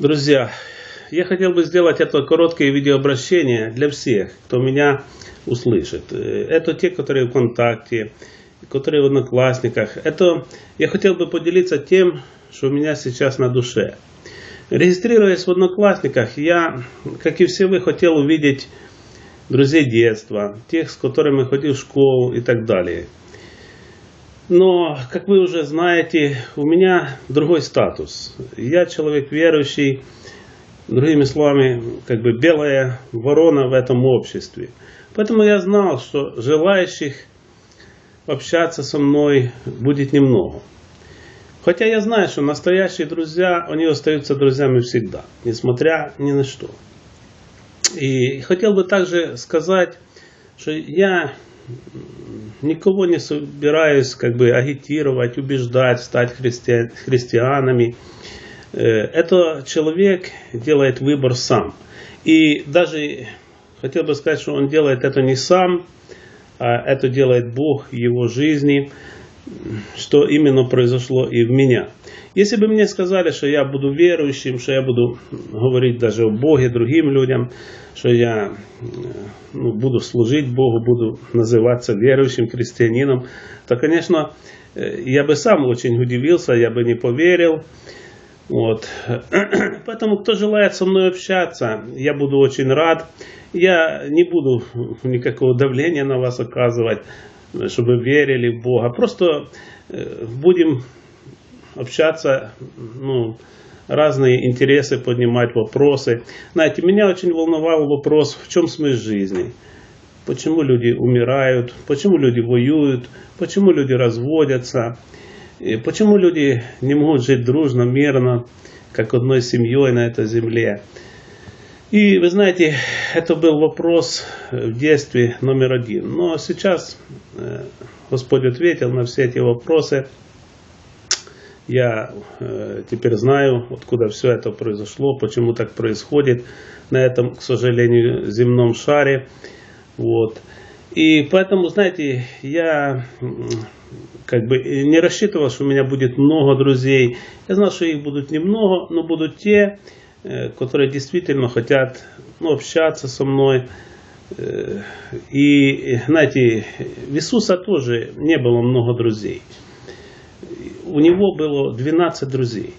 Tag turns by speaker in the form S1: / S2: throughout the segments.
S1: Друзья, я хотел бы сделать это короткое видеообращение для всех, кто меня услышит. Это те, которые в ВКонтакте, которые в Одноклассниках. Это я хотел бы поделиться тем, что у меня сейчас на душе. Регистрируясь в Одноклассниках, я, как и все вы, хотел увидеть друзей детства, тех, с которыми ходил в школу и так далее. Но, как вы уже знаете, у меня другой статус. Я человек верующий, другими словами, как бы белая ворона в этом обществе. Поэтому я знал, что желающих общаться со мной будет немного. Хотя я знаю, что настоящие друзья, они остаются друзьями всегда, несмотря ни на что. И хотел бы также сказать, что я никого не собираюсь как бы агитировать, убеждать, стать христи... христианами. Э, это человек делает выбор сам. И даже хотел бы сказать, что он делает это не сам, а это делает Бог в его жизни, что именно произошло и в меня. Если бы мне сказали, что я буду верующим, что я буду говорить даже о Боге другим людям, что я ну, буду служить Богу, буду называться верующим христианином, то, конечно, э, я бы сам очень удивился, я бы не поверил. Вот. Поэтому, кто желает со мной общаться, я буду очень рад. Я не буду никакого давления на вас оказывать, чтобы верили в Бога. Просто э, будем общаться, ну, разные интересы поднимать, вопросы. Знаете, меня очень волновал вопрос, в чем смысл жизни? Почему люди умирают? Почему люди воюют? Почему люди разводятся? И почему люди не могут жить дружно, мирно, как одной семьей на этой земле? И вы знаете, это был вопрос в детстве номер один. Но сейчас э, Господь ответил на все эти вопросы. Я э, теперь знаю, откуда все это произошло, почему так происходит на этом, к сожалению, земном шаре. Вот. И поэтому, знаете, я как бы не рассчитывал, что у меня будет много друзей. Я знал, что их будут немного, но будут те, э, которые действительно хотят ну, общаться со мной. Э, и, знаете, в Иисуса тоже не было много друзей у него было 12 друзей.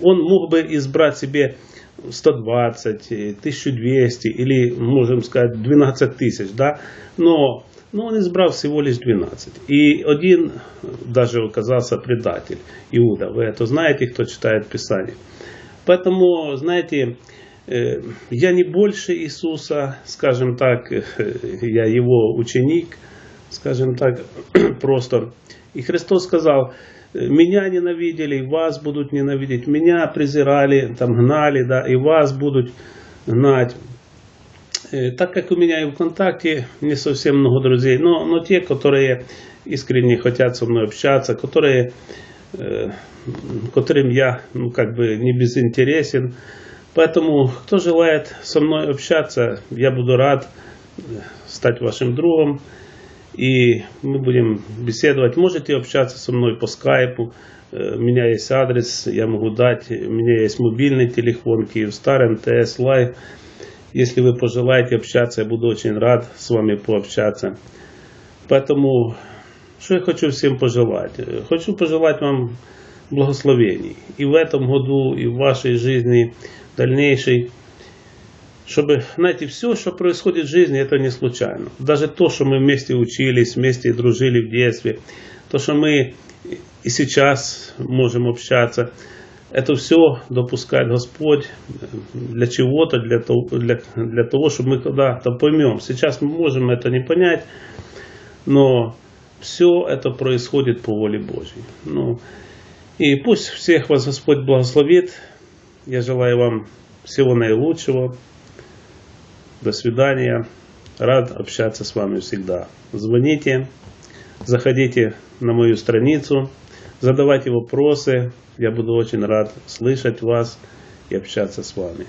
S1: Он мог бы избрать себе 120, 1200 или, можем сказать, 12 тысяч, да, но, но он избрал всего лишь 12. И один даже оказался предатель, Иуда. Вы это знаете, кто читает Писание. Поэтому, знаете, э, я не больше Иисуса, скажем так, я его ученик, скажем так, просто и Христос сказал, меня ненавидели, вас будут ненавидеть, меня презирали, там гнали, да, и вас будут гнать. Э, так как у меня и ВКонтакте не совсем много друзей, но, но те, которые искренне хотят со мной общаться, которые, э, которым я ну, как бы не безинтересен. Поэтому, кто желает со мной общаться, я буду рад стать вашим другом и мы будем беседовать. Можете общаться со мной по скайпу. Э, у меня есть адрес, я могу дать. У меня есть мобильный телефон Киевстар, МТС, Лайв. Если вы пожелаете общаться, я буду очень рад с вами пообщаться. Поэтому, что я хочу всем пожелать? Хочу пожелать вам благословений. И в этом году, и в вашей жизни дальнейшей чтобы, знаете, все, что происходит в жизни, это не случайно. Даже то, что мы вместе учились, вместе дружили в детстве, то, что мы и сейчас можем общаться, это все допускает Господь для чего-то, для того, для, для того, чтобы мы когда-то поймем. Сейчас мы можем это не понять, но все это происходит по воле Божьей. Ну, и пусть всех вас Господь благословит. Я желаю вам всего наилучшего. До свидания. Рад общаться с вами всегда. Звоните, заходите на мою страницу, задавайте вопросы. Я буду очень рад слышать вас и общаться с вами.